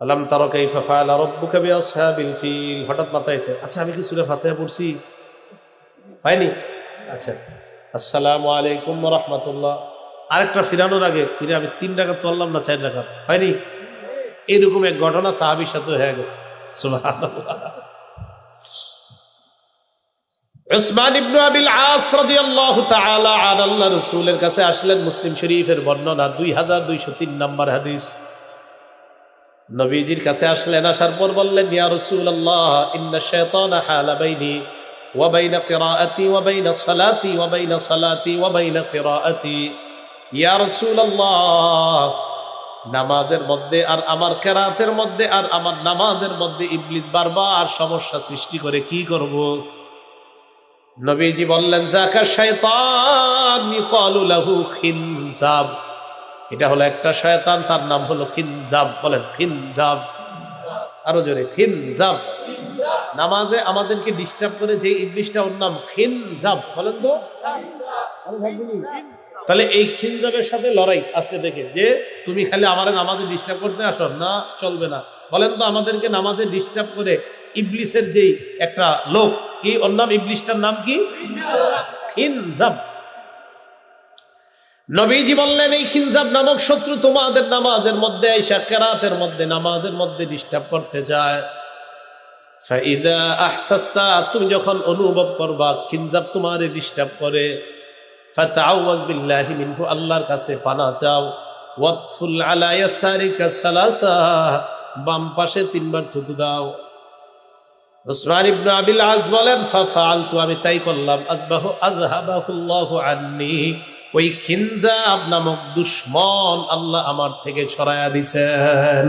আলাম তারা কাইফা ফাআলা বিআসহাবিল ফিল। হঠাৎ মাথায় এসে আচ্ছা আমি কি সূরা ফাতিহা পড়ছি? হয়নি? আচ্ছা। আসসালামু আলাইকুম রাহমাতুল্লাহ। আরেকটা ফিরানোর আগে ফিরে আমি তিন রাকাত পড়লাম না চার রাকাত? হয়নি? এরকম এক ঘটনা সাহাবীর সাথে হয়ে গেছে। আসলেন মুসলিম শরীফের বর্ণনা 2203 নম্বর হাদিস। নবীজির কাছে আসলেন, আসার পর বললেন, ইয়া রাসূলুল্লাহ, ইন্না শাইতানা হালা বাইনি, ওয়া বাইনা কিরাআতি, ওয়া বাইনা সালাতি, ওয়া বাইনা সালাতি, ওয়া বাইনা কিরাআতি। ইয়া রাসূলুল্লাহ, নামাজের মধ্যে আর আমার কেরাতের মধ্যে আর আমার নামাজের মধ্যে ইবলিস বারবার সমস্যা সৃষ্টি করে কি করব? নবীজি বললেন জাকা শয়তান ইকালু লাহু খিনজাব। এটা হলো একটা শয়তান, তার নাম হলো খিনজাব। বলেন, খিনজাব। আরও জোরে, খিনজাব। নামাজে আমাদেরকে ডিস্টার্ব করে যে ইবলিশটা ওর নাম খিনজাব, বলেন তো। তাহলে এই খিনজাবের সাথে লড়াই আজকে দেখে, যে তুমি খালি আমার নামাজে ডিস্টার্ব করতে আসো? না, চলবে না। বলেন তো, আমাদেরকে নামাজে ডিস্টার্ব করে ইবলিসের যেই একটা লোক, কি ওর নাম, ইবলিশটার নাম কি? খিনজাব। নবীজি বললেন, এই খিনজাব নামক শত্রু তোমাদের নামাজের মধ্যে আইসা কেরাতের মধ্যে, নামাজের মধ্যে ডিস্টার্ব করতে যায়। তুমি যখন অনুভব করবা খিনজাব তোমারে ডিস্টার্ব করে। আল্লাহর কাছে পানা চাও। বাম পাশে তিনবার থুতু দাও। উসমান আবিল আজ বলেন ফাফালতু আমি তাই করলাম। আজবাহু আযহাবাহুল্লাহু আন্নি। ওই খিনজাব নামক দুশ্মন আল্লাহ আমার থেকে ছড়ায়া দিছেন।